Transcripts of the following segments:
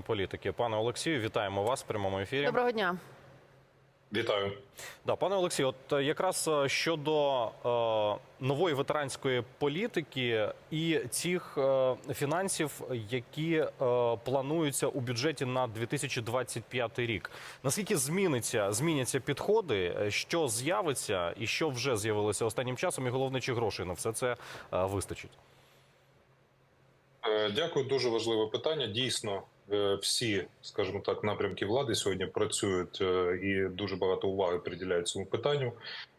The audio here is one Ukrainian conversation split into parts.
політики. Пане Олексію, вітаємо вас в прямому ефірі. Доброго дня. Вітаю. Да, пане Олексію, от е, якраз е, щодо е, нової ветеранської політики і цих е, фінансів, які е, плануються у бюджеті на 2025 рік. Наскільки зміниться зміняться підходи, е, що з'явиться і що вже з'явилося останнім часом, і головне, чи грошей на все це е, вистачить? Дякую, дуже важливе питання. Дійсно, всі, скажімо так, напрямки влади сьогодні працюють е, і дуже багато уваги приділяють цьому питанню.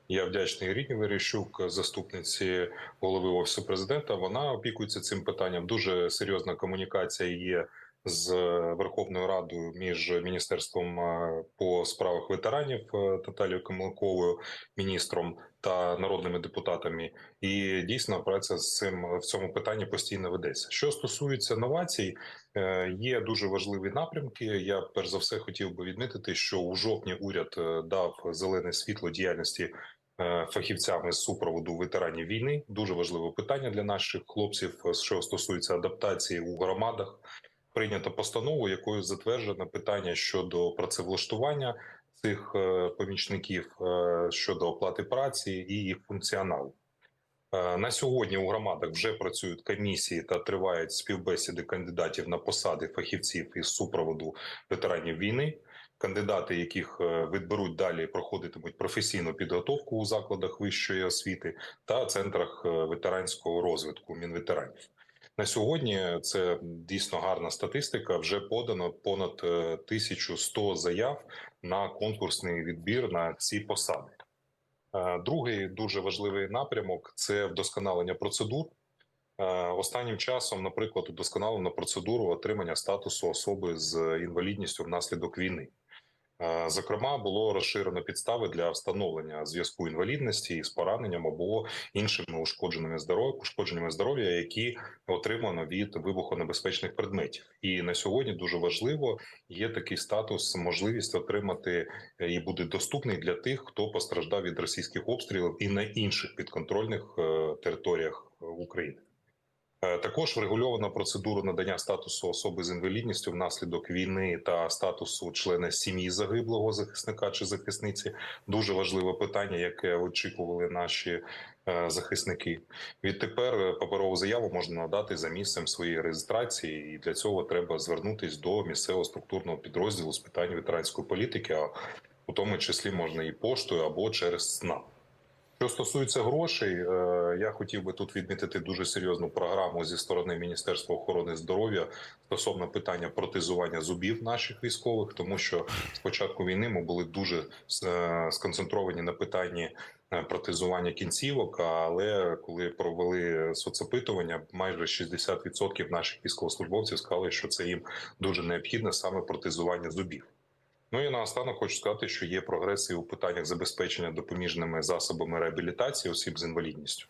Я вдячний Іріні Верещук, заступниці голови офісу президента. Вона опікується цим питанням. Дуже серйозна комунікація є з Верховною Радою між міністерством е, по справах ветеранів е, Наталією Камилковою, міністром та народними депутатами. І дійсно праця з цим в цьому питанні постійно ведеться. Що стосується новацій, е, є дуже важливі напрямки. Я перш за все хотів би відмітити, що у жовтні уряд е, дав зелене світло діяльності. е, Фахівцями з супроводу ветеранів війни дуже важливе питання для наших хлопців, е, що стосується адаптації у громадах. Прийнято постанову, якою затверджено питання щодо працевлаштування цих е, помічників е, щодо оплати праці і їх функціоналу. Е, На сьогодні у громадах вже працюють комісії та тривають співбесіди кандидатів на посади фахівців із супроводу ветеранів війни. Кандидати, яких відберуть далі, проходитимуть професійну підготовку у закладах вищої освіти та центрах ветеранського розвитку мінветеранів. На сьогодні це дійсно гарна статистика. Вже подано понад е, 1100 заяв на конкурсний відбір на ці посади. Е, Другий дуже важливий напрямок це вдосконалення процедур. Е, Останнім часом, наприклад, удосконалено процедуру отримання статусу особи з інвалідністю внаслідок війни. Е, Зокрема, було розширено підстави для встановлення зв'язку інвалідності із пораненням або іншими ушкодженими здоров'я, ушкодженнями здоров'я, які отримано від вибухонебезпечних предметів. І на сьогодні дуже важливо є такий статус, можливість отримати е, і буде доступний для тих, хто постраждав від російських обстрілів і на інших підконтрольних е, територіях України. Е, Також врегульовано процедуру надання статусу особи з інвалідністю внаслідок війни та статусу члена сім'ї загиблого захисника чи захисниці. Дуже важливе питання, яке очікували наші е, захисники. Відтепер е, паперову заяву можна надати за місцем своєї реєстрації, і для цього треба звернутись до місцевого структурного підрозділу з питань ветеранської політики, а у тому числі можна і поштою або через СНАП. Що стосується грошей, е, я хотів би тут відмітити дуже серйозну програму зі сторони Міністерства охорони здоров'я стосовно питання протезування зубів наших військових, тому що з початку війни ми були дуже е, сконцентровані на питанні е, протезування кінцівок. Але коли провели соцопитування, майже 60% наших військовослужбовців сказали, що це їм дуже необхідне саме протезування зубів. Ну і наостанок хочу сказати, що є прогреси у питаннях забезпечення допоміжними засобами реабілітації осіб з інвалідністю.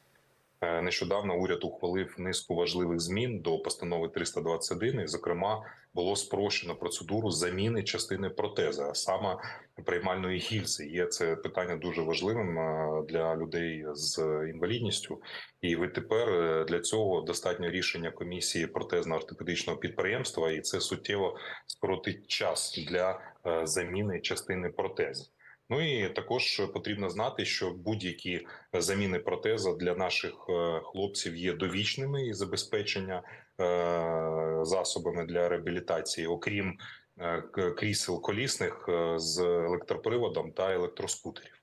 Е, Нещодавно уряд ухвалив низку важливих змін до постанови 321, і, зокрема, було спрощено процедуру заміни частини протеза, а саме приймальної гільзи. Є це питання дуже важливим е, для людей з інвалідністю. І відтепер е, для цього достатньо рішення комісії протезно-ортопедичного підприємства, і це суттєво скоротить час для заміни частини протезу. Ну і також потрібно знати, що будь-які заміни протеза для наших е, хлопців є довічними і забезпечення е, засобами для реабілітації, окрім е, крісел колісних з електроприводом та електроскутерів.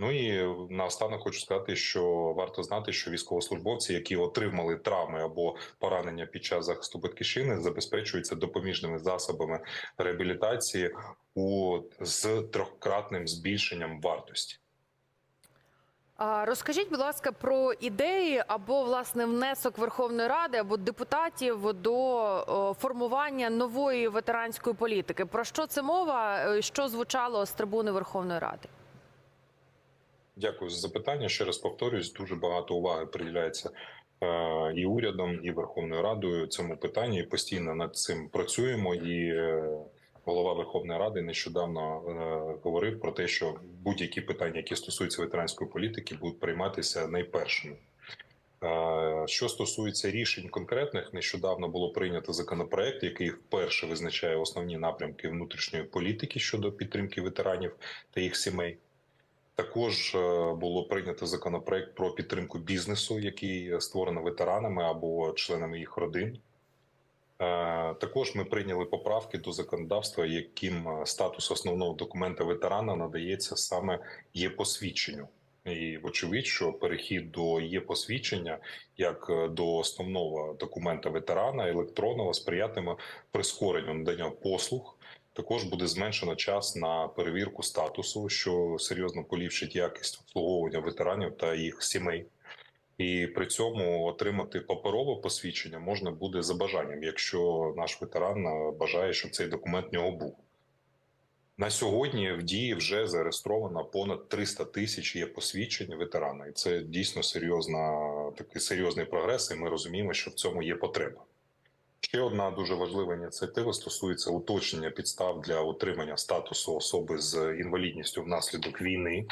Ну і наостанок хочу сказати, що варто знати, що військовослужбовці, які отримали травми або поранення під час захисту батьківщини, забезпечуються допоміжними засобами реабілітації у з трьохкратним збільшенням вартості. Розкажіть, будь ласка, про ідеї або власне внесок Верховної Ради або депутатів до формування нової ветеранської політики. Про що це мова? Е, Що звучало з трибуни Верховної Ради? Дякую за запитання. Ще раз повторюсь, дуже багато уваги приділяється е, і урядом, і Верховною Радою цьому питанню. І постійно над цим працюємо. І е, голова Верховної Ради нещодавно е, говорив про те, що будь-які питання, які стосуються ветеранської політики, будуть прийматися найпершими. Що стосується рішень конкретних, нещодавно було прийнято законопроект, який вперше визначає основні напрямки внутрішньої політики щодо підтримки ветеранів та їх сімей. Також е, було прийнято законопроект про підтримку бізнесу, який створено ветеранами або членами їх родин. Е, Також ми прийняли поправки до законодавства, яким е, статус основного документа ветерана надається саме є посвідченню. І вочевидь, що перехід до є посвідчення як до основного документа ветерана електронного сприятиме прискоренню надання послуг. Також буде зменшено час на перевірку статусу, що серйозно поліпшить якість обслуговування ветеранів та їх сімей. І при цьому отримати паперове посвідчення можна буде за бажанням, якщо наш ветеран е, бажає, щоб цей документ в нього був. На сьогодні в дії вже зареєстровано понад 300 тисяч є посвідчень ветерана, і це дійсно серйозна такий серйозний прогрес. І ми розуміємо, що в цьому є потреба. Ще одна дуже важлива ініціатива стосується уточнення підстав для отримання статусу особи з інвалідністю внаслідок війни.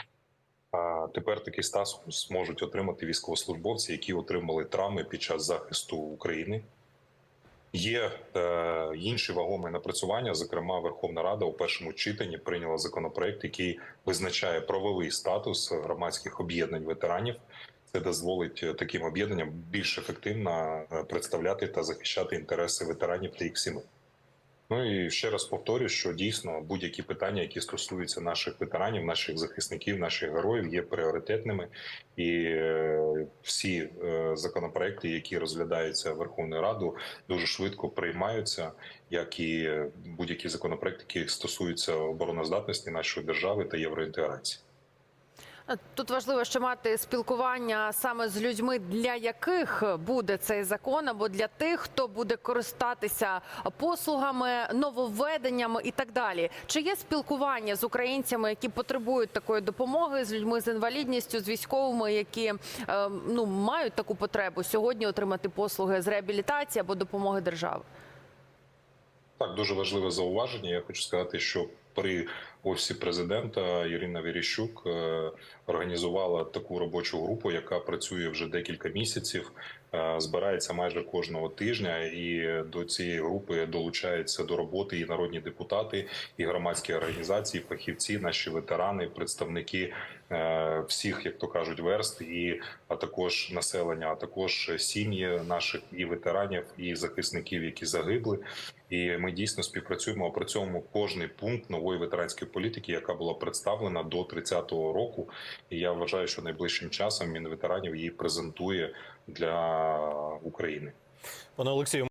Тепер такий статус можуть отримати військовослужбовці, які отримали травми під час захисту України. Є е, інші вагомі напрацювання. Зокрема, Верховна Рада у першому читанні прийняла законопроект, який визначає правовий статус громадських об'єднань ветеранів. Це дозволить е, таким об'єднанням більш ефективно е, представляти та захищати інтереси ветеранів та їх сімей. Ну і ще раз повторю, що дійсно будь-які питання, які стосуються наших ветеранів, наших захисників, наших героїв, є пріоритетними, і е, всі законопроекти, які розглядаються Верховною Радою, дуже швидко приймаються, як і будь-які законопроекти, які стосуються обороноздатності нашої держави та євроінтеграції. Тут важливо ще мати спілкування саме з людьми, для яких буде цей закон, або для тих, хто буде користатися послугами, нововведеннями і так далі. Чи є спілкування з українцями, які потребують такої допомоги, з людьми з інвалідністю, з військовими, які е, ну мають таку потребу сьогодні отримати послуги з реабілітації або допомоги держави? Так, дуже важливе зауваження. Я хочу сказати, що при офісі президента Ірина Віріщук е, організувала таку робочу групу, яка працює вже декілька місяців. е, Збирається майже кожного тижня, і до цієї групи долучаються до роботи і народні депутати, і громадські організації, фахівці, наші ветерани, представники е, всіх, як то кажуть, верст, і а також населення, а також сім'ї наших і ветеранів, і захисників, які загибли. І ми дійсно співпрацюємо, опрацьовуємо кожний пункт нової ветеранської політики, яка була представлена до 30-го року. І я вважаю, що найближчим часом Мінветеранів її презентує для України. Пане Олексію,